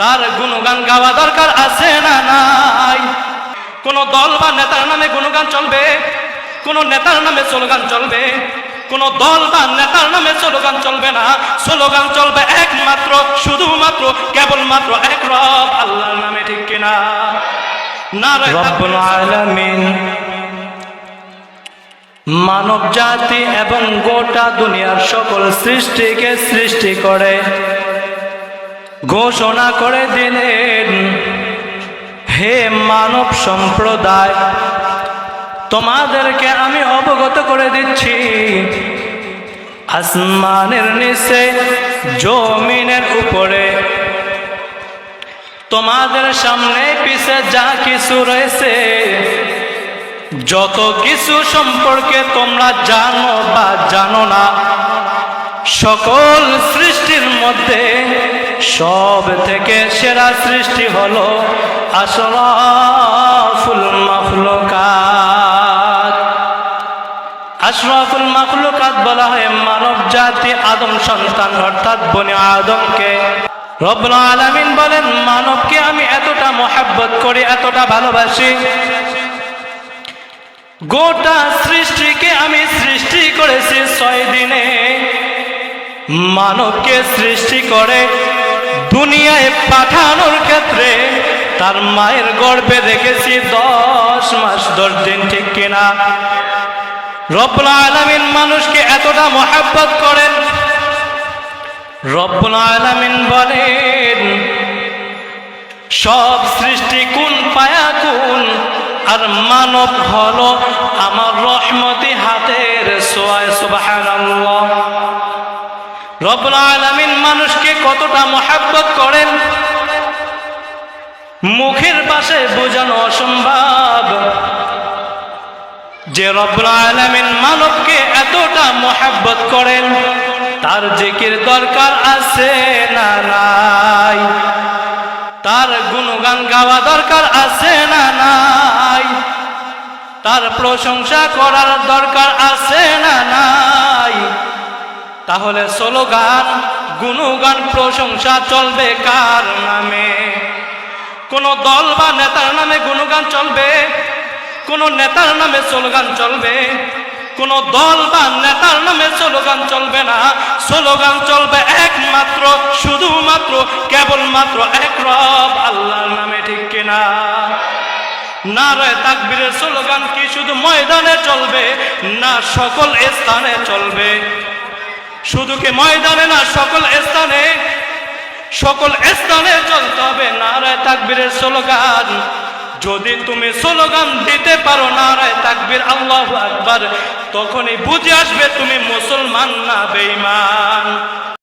তার গুণগান গাওয়া দরকার আছে না নাই? কোন দল বা নেতার নামে গুণগান চলবে? কোন নেতার নামে স্লোগান চলবে? কোন দল বা নেতার নামে স্লোগান চলবে না? স্লোগান চলবে একমাত্র শুধুমাত্র কেবলমাত্র এক রব আল্লাহর নামে ঠিক কিনা মানব জাতি এবং গোটা দুনিয়ার সকল সৃষ্টিকে সৃষ্টি করে। ঘোষণা করে দিলেন, হে মানব সম্প্রদায়, তোমাদেরকে আমি অবগত করে দিচ্ছি। আসমানের নিচে, জমিনের উপরে, তোমাদের সামনে পিছে যা কিছু রয়েছে, যত কিছু সম্পর্কে তোমরা জানো বা জানো না, সকল সৃষ্টির মধ্যে সব থেকে সেরা সৃষ্টি হলো আশরাফুল মাখলুকাত। আশরাফুল মাখলুকাত বলা হয় মানব জাতি আদম সন্তান, অর্থাৎ বনে আদমকে। রব্বুল আলামিন বলেন, মানবকে আমি এতটা মহাব্বত করি, এতটা ভালোবাসি। গোটা সৃষ্টিকে আমি সৃষ্টি করেছি ছয় দিনে। মানবকে সৃষ্টি করে দুনিয়ায় পাঠানোর ক্ষেত্রে তার মায়ের গর্ভে রেখেছি দশ মাস, দশ দিন, ঠিক কিনা? রব্বুল আলামিন মানুষকে এতটা মহাব্বত করেন। রব্বুল আলামিন বলেন, সব সৃষ্টি কোন পায়া কোন, আর মানব হলো আমার রহমতি হাতের সোয়ায়, সুবহানাল্লাহ। রব্বুল আলামিন মানুষকে কতটা মহাব্বত করেন? মুখের পাশে বোঝানো অসম্ভব। যে রব্বুল আলামিন মানবকে এতটা মহাব্বত করেন, তার জিকির দরকার আছে না নাই? তার গুণগান গাওয়া দরকার আছে না নাই? তার প্রশংসা করার দরকার আছে না নাই? তাহলে স্লোগান, গুণগান, প্রশংসা চলবে কার নামে? কোন দল বা নেতার নামে গুণগান চলবে? কোন নেতার নামে স্লোগান চলবে? কোন দল বা নেতার নামে স্লোগান চলবে না? স্লোগান চলবে একমাত্র, শুধুমাত্র, কেবলমাত্র এক রব আল্লাহর নামে, ঠিক কিনা? নারায় তাকবীরের স্লোগান কি শুধু ময়দানে চলবে, না সকল স্থানে চলবে? শুধু কি ময়দানে না, সকল স্থানে সকল স্থানে চলতে হবে। নারায় তাকবীরের স্লোগান, যদি তুমি স্লোগান দিতে পারো, নারায় তাকবীর আল্লাহ আকবার, তখনই বুঝে আসবে তুমি মুসলমান না বেঈমান।